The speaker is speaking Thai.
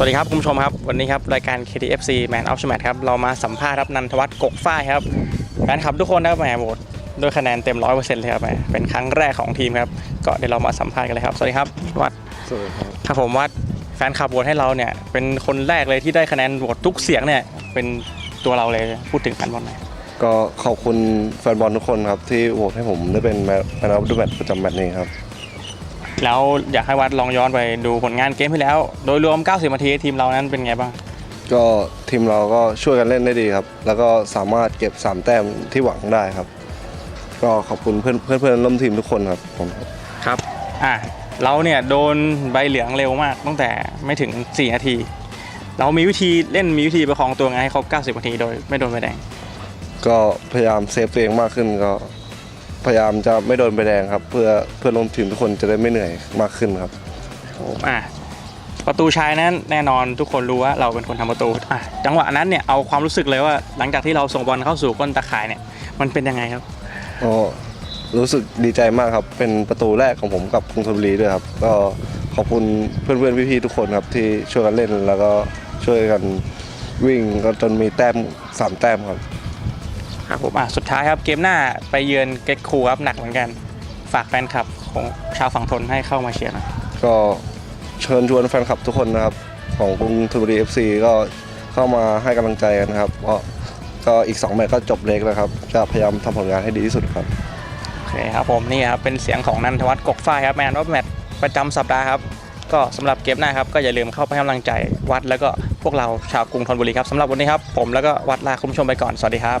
วัสดีครับคุณผู้ชมครับ วันนี้ครับ รายการ KTFC Man of Match ครับ เรามาสัมภาษณ์ครับนันทวัฒน์กกฝ้ายครับแฟนคลับทุกคนนะครับแหมโหวตด้วยคะแนนเต็มร้อยเปอร์เซ็นต์เลยครับแหมเป็นครั้งแรกของทีมครับ ก็เดี๋ยวเรามาสัมภาษณ์กันเลยครับ สวัสดีครับวัดสวัสดีครับครับผมวัดแฟนคลับโหวตให้เราเนี่ย เป็นคนแรกเลยที่ได้คะแนนโหวตทุกเสียงเนี่ย เป็นตัวเราเลยพูดถึงแฟนบอลหน่อยก็ขอบคุณแฟนบอลทุกคนครับที่โหวตให้ผมได้เป็นแมตช์แมตช์ออฟเดอะแมตช์ประจำแมตช์นี้ครับ แล้วอยากให้วัดลองย้อนไปดูผลงานเกมที่แล้ว โดยรวม 90นาทีทีมเรานั้นเป็นไงบ้าง ก็ทีมเราก็ช่วยกันเล่นได้ดีครับ แล้วก็สามารถเก็บ 3 แต้มที่หวังได้ครับ ก็ขอบคุณเพื่อนเพื่อนเพื่อนร่วมทีมทุกคนครับผมครับอะเราเนี่ยโดนใบเหลืองเร็วมากตั้งแต่ไม่ถึง 4 นาที เรามีวิธีเล่นมีวิธีประคองตัวไงให้ครบ 90นาทีโดยไม่โดนใบแดง ก็พยายามเซฟตัวเองมากขึ้นก็ พยายามจะไม่โดนใบแดงครับ เพื่อเพื่อนร่วมทีมทุกคนจะได้ไม่เหนื่อยมากขึ้นครับอะประตูชายนั้นแน่นอนทุกคนรู้ว่าเราเป็นคนทำประตูอะจังหวะนั้นเนี่ยเอาความรู้สึกเลยว่า หลังจากที่เราส่งบอลเข้าสู่ก้นตะข่ายเนี่ยมันเป็นยังไงครับก็รู้สึกดีใจมากครับ เป็นประตูแรกของผมกับกรุงธนบุรีด้วยครับ ก็ขอบคุณเพื่อนๆพี่ๆทุกคนครับที่ช่วยกันเล่นแล้วก็ช่วยกันวิ่งก็จนมีแต้มสามแต้มครับ ครับผมอะสุดท้ายครับเกมหน้าไปเยือนเก็กคูครับหนักเหมือนกัน ฝากแฟนคลับของชาวฝั่งทนให้เข้ามาเชียร์หนะก็เชิญชวนแฟนคลับทุกคนนะครับของกรุงธนบุรี FC ก็เข้ามาให้กำลังใจกันนะครับก็ก็อีก2แมตช์ก็จบเล็กแล้วครับ จะพยายามทำผลงานให้ดีที่สุดครับโอเคครับผมนี่ครับเป็นเสียงของนันทวัฒน์กกฝ้ายครับแมนวัดแมตช์ประจำสัปดาห์ครับก็สำหรับเกมหน้าครับก็อย่าลืมเข้าไปให้กำลังใจวัด แล้วก็พวกเราชาวกรุงธนบุรีครับสำหรับวันนี้ครับผมแล้วก็วัดลาคุณผู้ชมไปก่อนสวัสดีครับ